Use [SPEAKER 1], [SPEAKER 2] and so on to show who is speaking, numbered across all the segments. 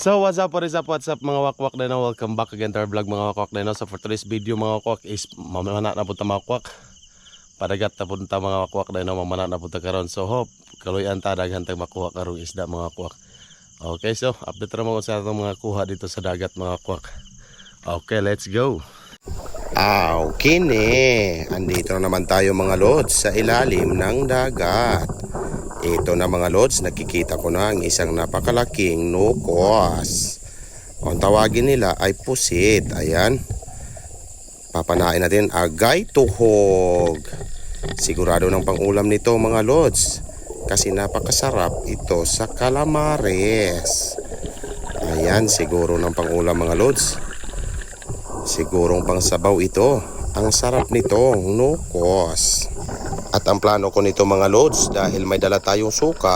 [SPEAKER 1] So what's up, what is up, what's up mga wakwak na? Welcome back again to our vlog mga wakwak na? So for today's video mga wakwak is mamana na punta mga wakwak Padagat na punta mga wakwak na? Mamana na punta karon So hope kaluyan ta daghan tag makuha karong isda mga wakwak Okay so update ra mo sa atong mga kuha dito sa dagat mga wakwak Okay let's go
[SPEAKER 2] Aw, kini. Andito na naman tayo mga lods sa ilalim ng dagat. Ito na mga lods, nakikita ko na ang isang napakalaking nukos. Ang tawagin nila ay pusit. Ayan. Papanain natin agay tuhog. Sigurado ng pangulam nito mga lods. Kasi napakasarap ito sa calamares. Ayan, siguro ng pangulam mga lods. Sigurong pangsabaw ito. Ang sarap nitong nukos. At ang plano ko nito mga lods dahil may dala tayong suka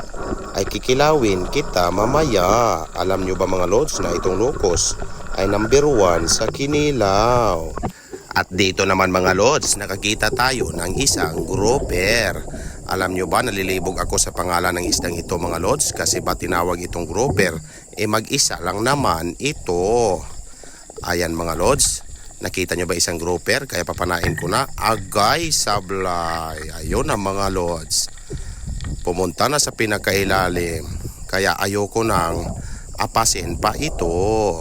[SPEAKER 2] ay kikilawin kita mamaya. Alam nyo ba mga lods na itong nukos ay number one sa kinilaw. At dito naman mga lods, nakakita tayo ng isang grouper. Alam nyo ba, nalilibog ako sa pangalan ng isdang ito mga lods kasi ba tinawag itong grouper? Eh mag-isa lang naman ito. Ayan mga lods, nakita nyo ba isang grouper? Kaya papanain ko na agay sablay. Ayun ang mga lods. Pumunta na sa pinakailalim. Kaya ayoko nang apasin pa ito.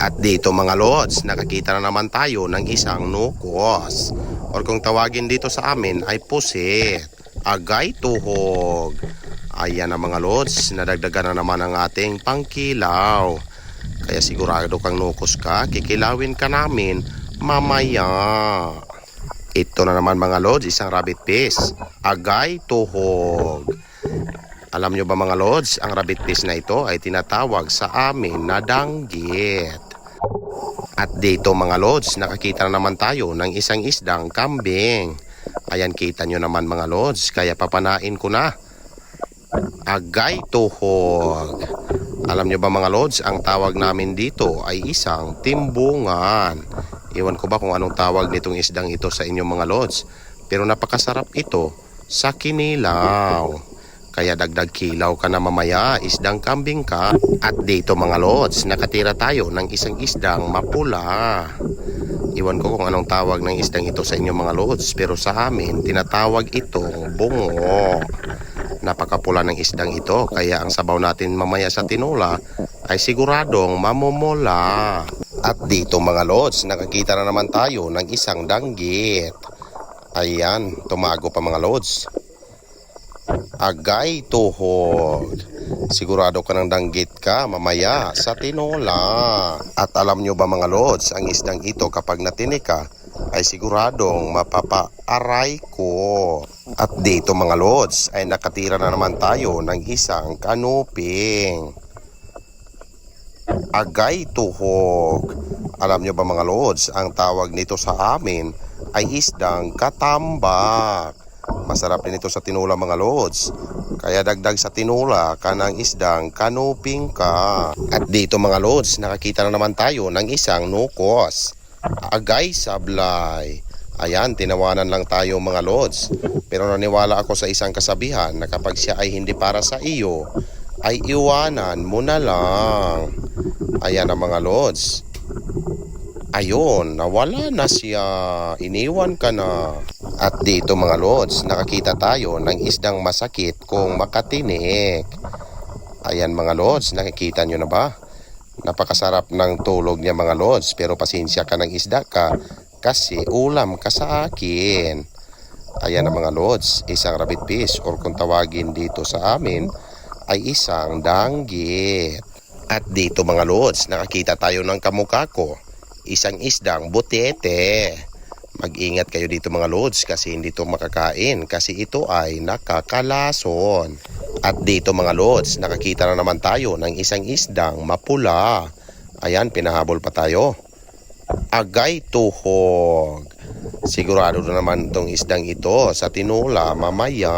[SPEAKER 2] At dito mga lods, nakakita na naman tayo ng isang nukos. Or kung tawagin dito sa amin ay pusit. Agay tuhog. Ayan ang mga lods, nadagdagan na naman ang ating pangkilaw. Kaya sigurado kang nukos ka, kikilawin ka namin mamaya. Ito na naman mga lods, isang rabbit fish. Agay tuhog. Alam nyo ba mga lods, ang rabbit fish na ito ay tinatawag sa amin na danggit. At dito mga lods, nakakita na naman tayo ng isang isdang kambing. Ayan kita nyo naman mga lods, kaya papanain ko na. Agay tuhog. Alam nyo ba mga lods, ang tawag namin dito ay isang timbungan. Iwan ko ba kung anong tawag nitong isdang ito sa inyong mga lods. Pero napakasarap ito sa kinilaw. Kaya dagdag kilaw ka na mamaya, isdang kambing ka. At dito mga lods, nakatira tayo ng isang isdang mapula. Iwan ko kung anong tawag ng isdang ito sa inyong mga lods. Pero sa amin, tinatawag itong bungo. Napakapula ng isdang ito kaya ang sabaw natin mamaya sa tinola ay siguradong mamumula. At dito mga lods, nakakita na naman tayo ng isang danggit. Ayan, tumago pa mga lods. Agay tuhod. Sigurado ka ng danggit ka mamaya sa tinola. At alam nyo ba mga lods, ang isdang ito kapag natinik ka ay siguradong mapapaaray ko. At dito mga lods ay nakatira na naman tayo ng isang kanuping. Agay tuhog. Alam nyo ba mga lods, ang tawag nito sa amin ay isdang katambak. Masarap din ito sa tinula mga lods. Kaya dagdag sa tinula ka ng isdang kanuping ka. At dito mga lods, nakakita na naman tayo ng isang nukos. Agay sablay. Ayan, tinawanan lang tayo mga lods. Pero naniwala ako sa isang kasabihan na kapag siya ay hindi para sa iyo, ay iwanan mo na lang. Ayan ang mga lods. Ayun, nawala na siya. Iniwan ka na. At dito mga lods, nakakita tayo ng isdang masakit kung makatinik. Ayan mga lods, nakikita nyo na ba? Napakasarap ng tulog niya mga lods, pero pasensya ka ng isda ka kasi ulam ka sa akin. Ayan ang mga lods, isang rabbit fish or kung tawagin dito sa amin ay isang danggit. At dito mga lods, nakakita tayo ng kamukha ko, isang isdang butete. Mag-ingat kayo dito mga lods kasi hindi ito makakain kasi ito ay nakakalason. At dito mga lods, nakakita na naman tayo ng isang isdang mapula. Ayan, pinahabol pa tayo. Agay tuhog. Sigurado na naman itong isdang ito sa tinula mamaya.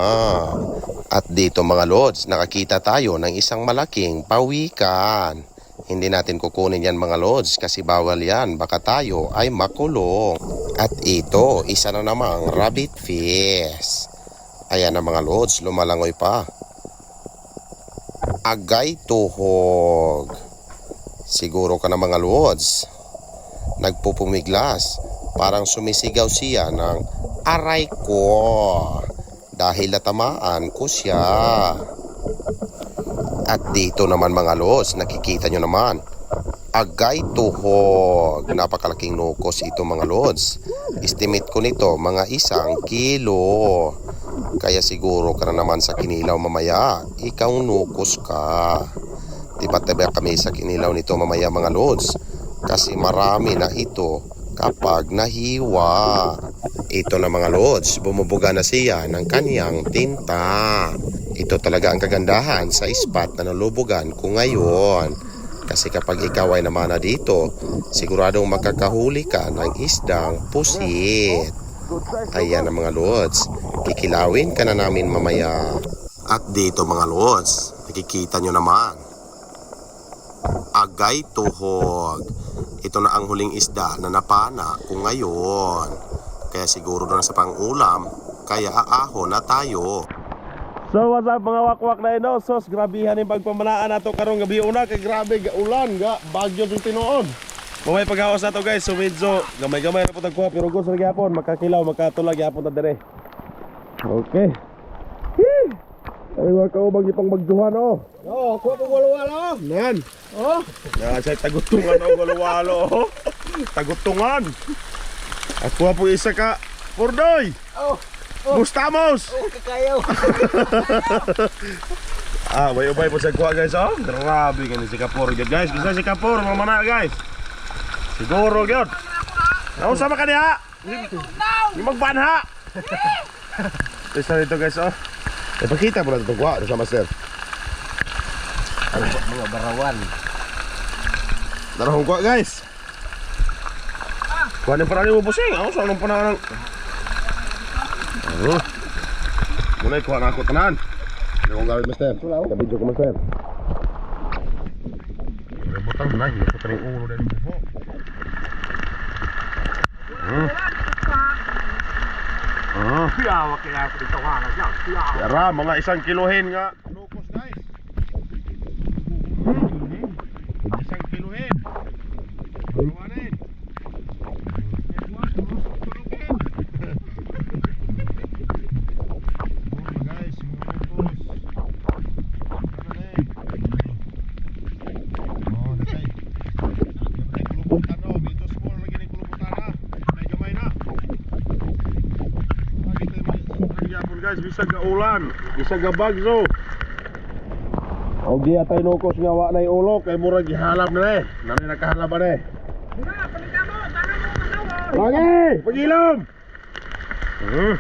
[SPEAKER 2] At dito mga lods, nakakita tayo ng isang malaking pawikan. Hindi natin kukunin yan mga lods kasi bawal yan. Baka tayo ay makulong. At ito, isa na namang rabbit fish. Ayan na mga lods, lumalangoy pa. Agay tuhog. Siguro ka na mga lods. Nagpupumiglas. Parang sumisigaw siya ng aray ko. Dahil natamaan ko siya. At dito naman mga lods, nakikita nyo naman. Agay tuhog. Napakalaking nukos ito mga lods. Estimate ko nito mga isang kilo. Kaya siguro ka na naman sa kinilaw mamaya. Ikaw nukos ka. Tiba-tiba kami sa kinilaw nito mamaya mga lods. Kasi marami na ito kapag nahiwa. Ito na mga lods, bumubuga na siya ng kanyang tinta. Ito talaga ang kagandahan sa spot na nalulubugan ko ngayon. Kasi kapag ikaw ay namana dito, siguradong makakahuli ka ng isdang pusit. Ayan ang mga lods, kikilawin ka na namin mamaya. At dito mga lods, nakikita nyo naman, agay tuhog. Ito na ang huling isda na napana ko ngayon. Kaya siguro na sa pangulam, kaya aaho na tayo.
[SPEAKER 1] So what's up mga wakwak na ino? Sos, grabihan yung pagpamanaan nato karong gabi una kay grabe ga ulan ga bagyo yung tinuon. Mamay paghaos na to guys, so medyo gamay-gamay na po tagkuha pero gusto na gyapon makakilaw makatulag gyapon ta dire. Okay. Hee! Ay wa ka ubang ipang magduhan oh.
[SPEAKER 3] Oh, kuha po walo-walo.
[SPEAKER 1] Nan.
[SPEAKER 3] Oh,
[SPEAKER 1] Na say tagutungan oh walwalo oh. Tagutungan. Ako po isa ka Purdoy.
[SPEAKER 3] oh,
[SPEAKER 1] Mustamos.
[SPEAKER 3] oh, kakayaw.
[SPEAKER 1] Ah, may ubay po sa kuha guys, oh. Grabe kani si Kapor guys. Bisa si Kapor mamana guys. Siguro gyud. Nausa ba kaniya? Ni magbanha. Isa dito guys, oh. Ipakita mo na ito kuha sa master.
[SPEAKER 3] Mga barawan.
[SPEAKER 1] Darahong kuha guys. Kuha ni parang mo pusing. Ako sa anong panahon. Oh. Muna kuha na ako tanan. Ano kong gawin master? Kabidyo ko master. Butang na, hindi ko taning ulo din buho. Hmm. Ah.
[SPEAKER 3] Piyawak kaya ako dito nga na dyan. Piyawak.
[SPEAKER 1] Yara, mga isang kilohin nga. Lukos guys. Isang kilohin. Baluanin. Guys, mga lukos. Oh, natay. Natay kulubutan no. Medyo small lagi ni kulubutan na. May gamay na. Magyapon guys, bisag ka ulan, bisag bagso. Og di atay nukos nga wa nay ulo kay murag gihalap na eh. Nani nakahalap na eh. Lagi, pagilom. Hmm.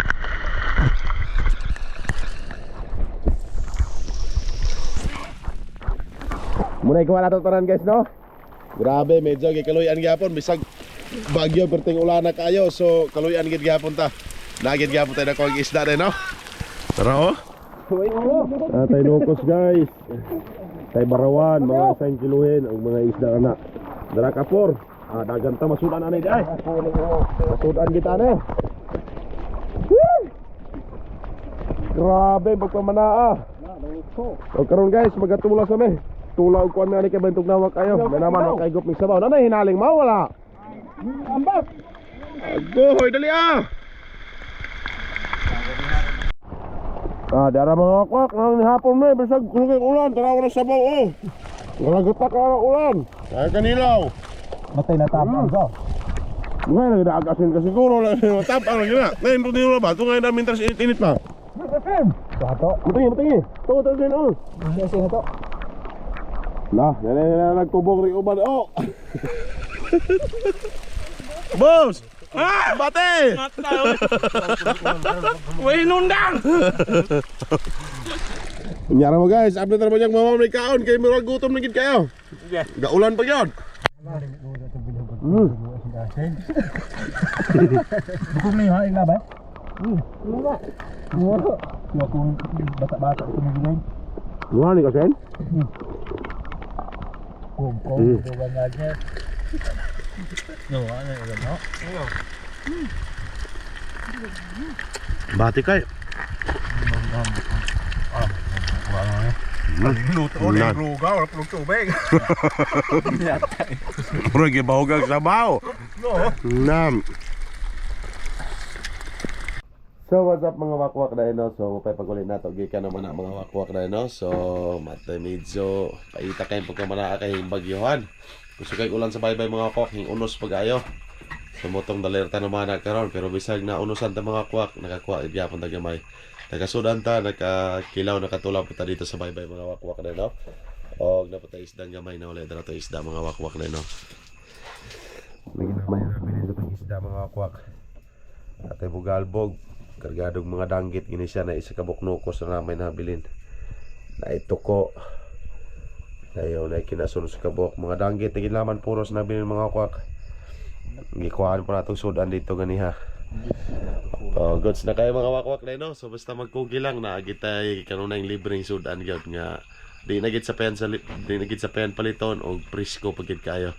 [SPEAKER 1] Muna ikaw na to tanan guys no. Grabe, medyo gikaluyan gyapon bisag bagyo perting ulan na kayo so kaluyan gid gyapon ta. Nagid gyapon tayo na kong isda din no. Tara oh. Ah, tayo nukos guys. Tayo barawan, mga isang kiluhin ang mga isda na. Dara kapor. Ah, dagan ta masudan anay day. Masudan kita ne. Woo! Grabe pagpamanaa. O karon guys, magatula sa me. Tulaw ko na ni kay bentog nawak kayo. May naman kay gop mig sabaw. Nanay hinaling mo wala.
[SPEAKER 3] Ambak.
[SPEAKER 1] Agoy, dali ah! Ah, dara mga kwak, nang hapon na, bisag kulungin ulan, tarawa na sabaw, oh. Nalagutak ka ng ulan. Kaya kanilaw.
[SPEAKER 3] Matay na tapang ko.
[SPEAKER 1] Ngayon, nagdagasin ka siguro, matapang lang yun na. Ngayon, ito nila ba? Ito ngayon namin tas init na.
[SPEAKER 3] Sato.
[SPEAKER 1] Matingi, matingi. Ito, ito, ito, ito.
[SPEAKER 3] Ano siya na to?
[SPEAKER 1] Na, yan na nagtubog rin uban. Oh! Boss! Ah! Bate!
[SPEAKER 3] Uy, nundang!
[SPEAKER 1] Kunyara mo guys, update na yung mama may kaon kay murag gutom na gid kayo.
[SPEAKER 3] Sige.
[SPEAKER 1] Gaulan pa yun. Mm.
[SPEAKER 3] Bukong na yung haing ba? Hmm. Ba? Oo. Yung akong bata-bata ito na gawin.
[SPEAKER 1] Nga ni kasen?
[SPEAKER 3] Kung kung
[SPEAKER 1] Hmm.
[SPEAKER 3] buwan nga. No, ano yun no?
[SPEAKER 1] Bati kay.
[SPEAKER 3] Luto o
[SPEAKER 2] Nan.
[SPEAKER 3] lugaw, wala pulong tubig.
[SPEAKER 2] Murag gibahugang sabaw.
[SPEAKER 3] No.
[SPEAKER 2] Nam.
[SPEAKER 1] So what's up mga wakwak na no? So mapay pagulit na to gikan naman na mga wakwak na no. So matay medyo paita kay pagka mana kay bagyohan. Gusto kay ulan sa baybay mga wakwak hing unos pagayo. Sumutong dalerta naman na karon pero bisag na unusan ta mga wakwak nakakuha gyapon ta gamay. Nagasudan ta nakakilaw nakatulaw ta dito sa baybay mga wakwak na no. Og napatay isdang gamay na ulit na to isda mga wakwak na no. Naginamay na pag isda mga wakwak. Atay bugalbog, kargadong mga danggit gini siya na isa ka buknuko sa namay nabilin. Na ito ko. Ayaw na kinasunod sa kabok. Mga danggit na ginlaman puros na bilin mga kwak. Gikuhaan po natong sudan dito ganiha. Oh, goods na kayo mga wakwak na no. So basta magkugi lang na agitay kanunay libreng sudan gyud nga di na gid sa pen sa di na gid sa pen paliton og presko pagid kayo.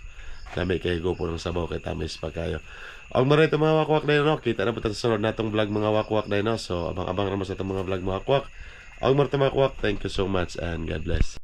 [SPEAKER 1] Kami kay go po ng sabaw kay tamis pa kayo. Ang marito mga wakwak na no, kita na po sa sunod natong vlog mga wakwak na no. So abang-abang naman sa mga vlog mga wakwak. Ang marito mga wakwak, thank you so much and God bless.